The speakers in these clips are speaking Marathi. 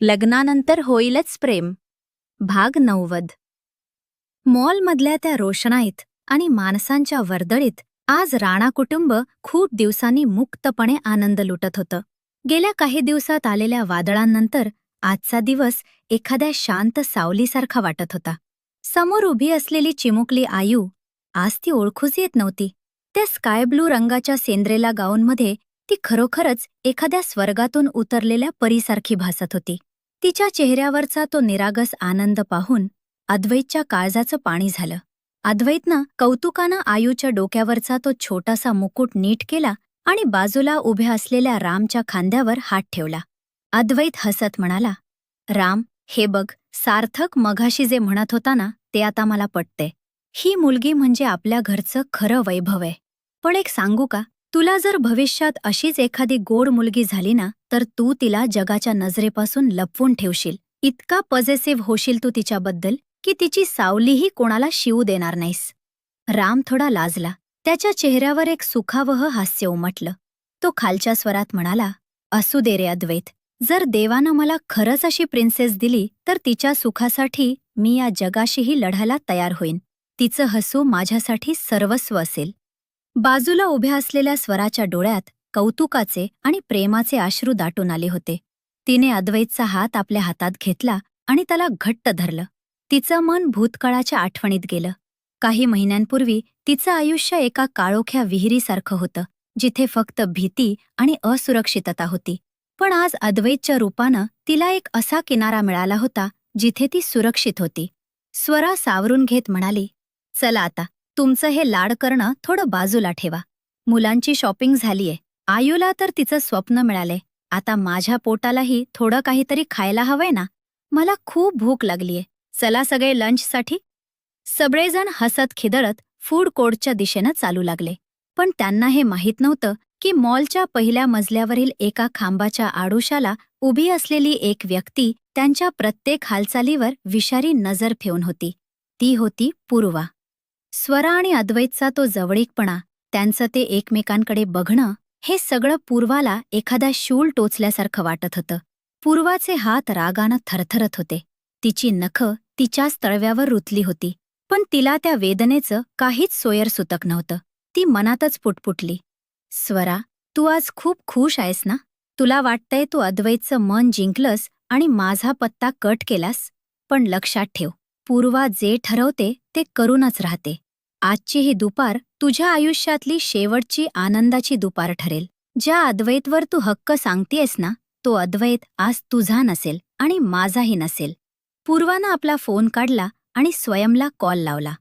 लग्नानंतर होईलच प्रेम. भाग नव्वद मॉलमधल्या त्या रोषणाईत आणि माणसांच्या वर्दळीत आज राणा कुटुंब खूप दिवसांनी मुक्तपणे आनंद लुटत होतं. गेल्या काही दिवसात आलेल्या वादळांनंतर आजचा दिवस एखाद्या शांत सावलीसारखा वाटत होता. समोर उभी असलेली चिमुकली आयू आज ती ओळखूच येत नव्हती. त्या स्काय ब्लू रंगाच्या सेंद्रेला गाऊनमध्ये ती खरोखरच एखाद्या स्वर्गातून उतरलेल्या परीसारखी भासत होती. तिच्या चेहऱ्यावरचा तो निरागस आनंद पाहून अद्वैतच्या काळजाचं पाणी झालं. अद्वैतनं कौतुकानं आयूच्या डोक्यावरचा तो छोटासा मुकुट नीट केला आणि बाजूला उभ्या असलेल्या रामच्या खांद्यावर हात ठेवला. अद्वैत हसत म्हणाला राम हे बघ सार्थक मघाशी जे म्हणत होता ना ते आता मला पटते ही मुलगी म्हणजे आपल्या घरचं खरं वैभव आहे. पण एक सांगू का? तुला जर भविष्यात अशीच एखादी गोड मुलगी झाली ना तर तू तिला जगाच्या नजरेपासून लपवून ठेवशील. इतका पॉझिटिव्ह होशील तू तिच्याबद्दल की तिची सावलीही कोणाला शिवू देणार नाहीस. राम थोडा लाजला. त्याच्या चेहऱ्यावर एक सुखावह हास्य उमटलं. तो खालच्या स्वरात म्हणाला असू दे रे अद्वैत. जर देवानं मला खरंच अशी प्रिन्सेस दिली तर तिच्या सुखासाठी मी या जगाशीही लढायला तयार होईन. तिचं हसू माझ्यासाठी सर्वस्व असेल. बाजूला उभ्या असलेल्या स्वराच्या डोळ्यात कौतुकाचे आणि प्रेमाचे अश्रू दाटून आले होते. तिने अद्वैतचा हात आपल्या हातात घेतला आणि त्याला घट्ट धरलं. तिचं मन भूतकाळाच्या आठवणीत गेलं. काही महिन्यांपूर्वी तिचं आयुष्य एका काळोख्या विहिरीसारखं होतं जिथे फक्त भीती आणि असुरक्षितता होती. पण आज अद्वैतच्या रूपानं तिला एक असा किनारा मिळाला होता जिथे ती सुरक्षित होती. स्वरा सावरून घेत म्हणाली चला आता तुमचं हे लाड करणं थोडं बाजूला ठेवा. मुलांची शॉपिंग झालीये. आयूला तर तिचं स्वप्न मिळाले. आता माझ्या पोटालाही थोडं काहीतरी खायला हवंय ना? मला खूप भूक लागलीये. चला सगळे लंचसाठी सगळेजण हसत खिदळत फूड कोर्टच्या दिशेनं चालू लागले. पण त्यांना हे माहीत नव्हतं की मॉलच्या पहिल्या मजल्यावरील एका खांबाच्या आडोशाला उभी असलेली एक व्यक्ती त्यांच्या प्रत्येक हालचालीवर विषारी नजर ठेवून होती. ती होती पूर्वा. स्वरा आणि अद्वैतचा तो जवळीकपणा त्यांचं ते एकमेकांकडे बघणं हे सगळं पूर्वाला एखादा शूल टोचल्यासारखं वाटत होतं. पूर्वाचे हात रागानं थरथरत होते. तिची नखं तिच्याच तळव्यावर रुतली होती. पण तिला त्या वेदनेचं काहीच सोयर सुतक नव्हतं. ती मनातच पुटपुटली. स्वरा तू आज खूप खुश आहेस ना? तुला वाटतंय तू अद्वैतचं मन जिंकलंस आणि माझा पत्ता कट केलास? पण लक्षात ठेव. पूर्वा जे ठरवते ते करूनच राहते. आजची ही दुपार तुझ्या आयुष्यातली शेवटची आनंदाची दुपार ठरेल. ज्या अद्वैतवर तू हक्क सांगतेयस ना तो अद्वैत आज तुझा नसेल आणि माझाही नसेल. पूर्वानं आपला फोन काढला आणि स्वयंला कॉल लावला.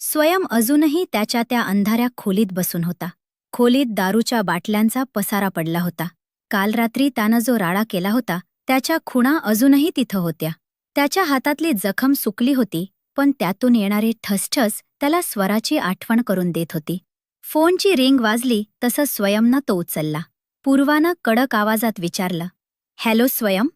स्वयं अजूनही त्याच्या त्या अंधाऱ्या खोलीत बसून होता. खोलीत दारूच्या बाटल्यांचा पसारा पडला होता. काल रात्री त्यानं जो राडा केला होता त्याच्या खुणा अजूनही तिथं होत्या. त्याच्या हातातली जखम सुकली होती पण त्यातून येणारी ठसठस त्याला स्वराची आठवण करून देत होती. फोनची रिंग वाजली तसं स्वयंनं तो उचलला. पूर्वानं कडक आवाजात विचारलं हॅलो स्वयं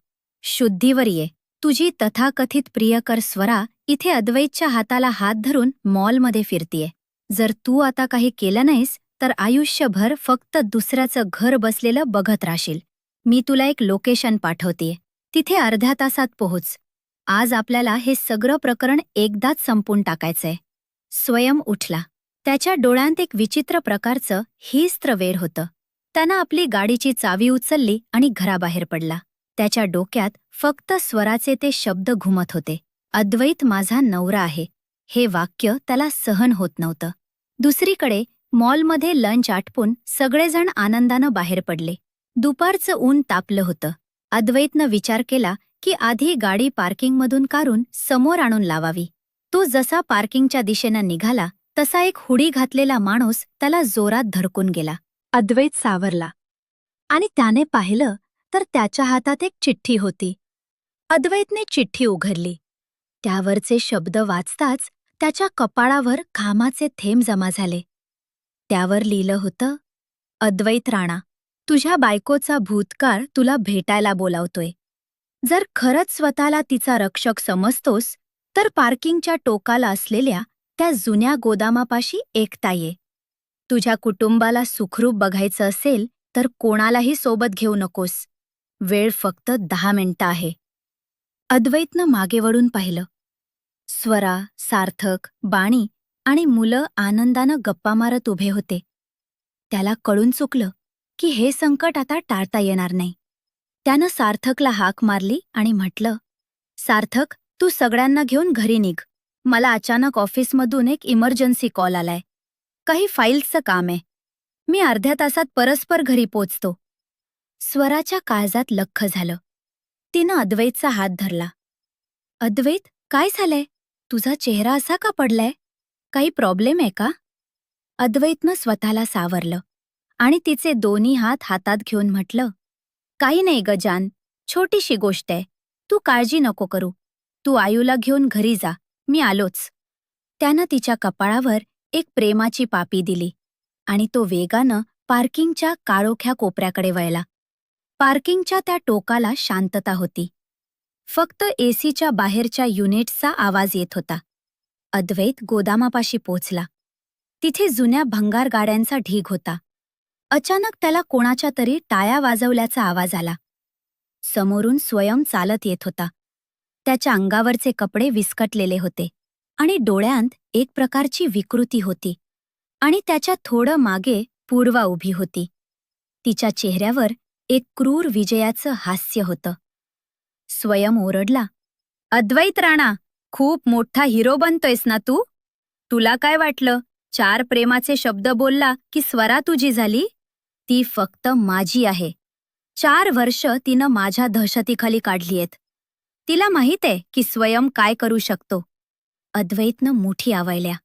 शुद्धीवर ये. तुझी तथाकथित प्रियकर स्वरा इथे अद्वैतच्या हाताला हात धरून मॉलमध्ये फिरतीये. जर तू आता काही केलं नाहीस तर आयुष्यभर फक्त दुसऱ्याचं घर बसलेलं बघत राहशील. मी तुला एक लोकेशन पाठवतेय. तिथे अर्ध्या तासात पोहोच. आज आपल्याला हे सगळं प्रकरण एकदाच संपून टाकायचंय. स्वयं उठला. त्याच्या डोळ्यांत एक विचित्र प्रकारचं हिस्त्र वेर होतं. त्यानं आपली गाडीची चावी उचलली आणि घराबाहेर पडला. त्याच्या डोक्यात फक्त स्वराचे ते शब्द घुमत होते. अद्वैत माझा नवरा आहे. हे वाक्य त्याला सहन होत नव्हतं. दुसरीकडे मॉलमध्ये लंच आटपून सगळेजण आनंदानं बाहेर पडले. दुपारचं ऊन तापलं होतं. अद्वैतनं विचार केला की आधी गाडी पार्किंगमधून काढून समोर आणून लावावी. तो जसा पार्किंगच्या दिशेनं निघाला तसा एक हुडी घातलेला माणूस त्याला जोरात धडकून गेला. अद्वैत सावरला. आणि त्याने पाहिलं तर त्याच्या हातात एक चिठ्ठी होती. अद्वैतने चिठ्ठी उघडली. त्यावरचे शब्द वाचताच त्याच्या कपाळावर घामाचे थेंब जमा झाले. त्यावर लिहिलं होतं अद्वैत राणा तुझ्या बायकोचा भूतकाळ तुला भेटायला बोलावतोय. जर खरंच स्वतःला तिचा रक्षक समजतोस तर पार्किंगच्या टोकाला असलेल्या त्या जुन्या गोदामापाशी एकता ये. तुझ्या कुटुंबाला सुखरूप बघायचं असेल तर कोणालाही सोबत घेऊ नकोस. वेळ फक्त दहा मिनिटं आहे. अद्वैतनं मागे वळून पाहिलं. स्वरा सार्थक बाणी आणि मुलं आनंदानं गप्पा मारत उभे होते. त्याला कळून चुकलं की हे संकट आता टाळता येणार नाही. त्यानं सार्थकला हाक मारली आणि म्हटलं सार्थक तू सगळ्यांना घेऊन घरी निघ. मला अचानक ऑफिसमधून एक इमर्जन्सी कॉल आलाय. काही फाईल्सचं काम आहे. मी अर्ध्या तासात परस्पर घरी पोचतो. स्वराच्या काळजात लख्ख झालं. तिनं अद्वैतचा हात धरला. अद्वैत काय झालंय? तुझा चेहरा असा का पडलाय? काही प्रॉब्लेम आहे का? अद्वैतनं स्वतःला सावरलं आणि तिचे दोन्ही हात हातात घेऊन म्हटलं काही नाही गजान छोटीशी गोष्ट आहे. तू काळजी नको करू. तू आयूला घेऊन घरी जा मी आलोच. त्यानं तिच्या कपाळावर एक प्रेमाची पापी दिली आणि तो वेगानं पार्किंगच्या काळोख्या कोपऱ्याकडे वळला. पार्किंगच्या त्या टोकाला शांतता होती. फक्त एसीच्या बाहेरच्या युनिट्सचा आवाज येत होता. अद्वैत गोदामापाशी पोचला. तिथे जुन्या भंगार गाड्यांचा ढीग होता. अचानक त्याला कोणाच्या तरी टाळ्या वाजवल्याचा आवाज आला. समोरून स्वयं चालत येत होता. त्याच्या अंगावरचे कपडे विस्कटलेले होते आणि डोळ्यांत एक प्रकारची विकृती होती आणि त्याच्या थोडं मागे पूर्वा उभी होती. तिच्या चेहऱ्यावर एक क्रूर विजयाचं हास्य होतं. स्वयं ओरडला अद्वैत राणा खूप मोठा हिरो बनतोयस ना तू? तुला काय वाटलं? चार प्रेमाचे शब्द बोलला की स्वरा तुझी झाली? ती फक्त माझी आहे. चार वर्ष तिनं माझ्या दहशतीखाली काढलीयत तिला माहीत आहे की स्वयं काय करू शकतो. अद्वैतनं मोठी आवळल्या.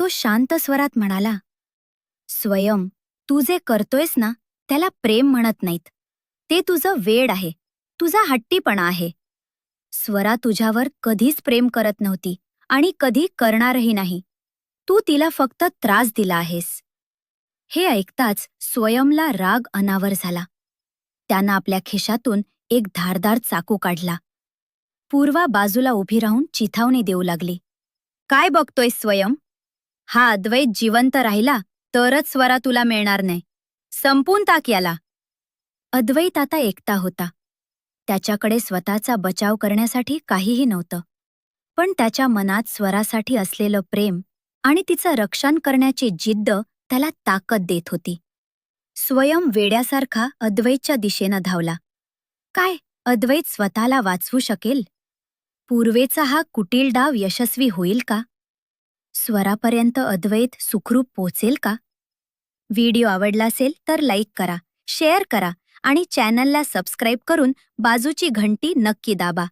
तो शांत स्वरात म्हणाला स्वयं तू जे करतोयस ना त्याला प्रेम म्हणत नाहीत. ते तुझं वेड आहे. तुझा हट्टीपणा आहे. स्वरा तुझ्यावर कधीच प्रेम करत नव्हती आणि कधी करणारही नाही. तू तिला फक्त त्रास दिला आहेस. हे ऐकताच स्वयंला राग अनावर झाला. त्यानं आपल्या खिशातून एक धारदार चाकू काढला. पूर्वा बाजूला उभी राहून चिथावणी देऊ लागली. काय बघतोय स्वयं? हा अद्वैत जिवंत राहिला तरच स्वरा तुला मिळणार नाही. संपून ताक याला. अद्वैत आता एकटा होता. त्याच्याकडे स्वतःचा बचाव करण्यासाठी काहीही नव्हतं. पण त्याच्या मनात स्वरासाठी असलेलं प्रेम आणि तिचं रक्षण करण्याची जिद्द त्याला ताकद देत होती. स्वयं वेड्यासारखा अद्वैतच्या दिशेनं धावला. काय अद्वैत स्वतःला वाचवू शकेल? पूर्वेचा हा कुटील डाव यशस्वी होईल का? स्वरापर्यंत अद्वैत सुखरूप पोचेल का? व्हिडिओ आवडला असेल तर लाईक करा शेअर करा आणि चॅनलला सबस्क्राईब करून बाजूची घंटी नक्की दाबा.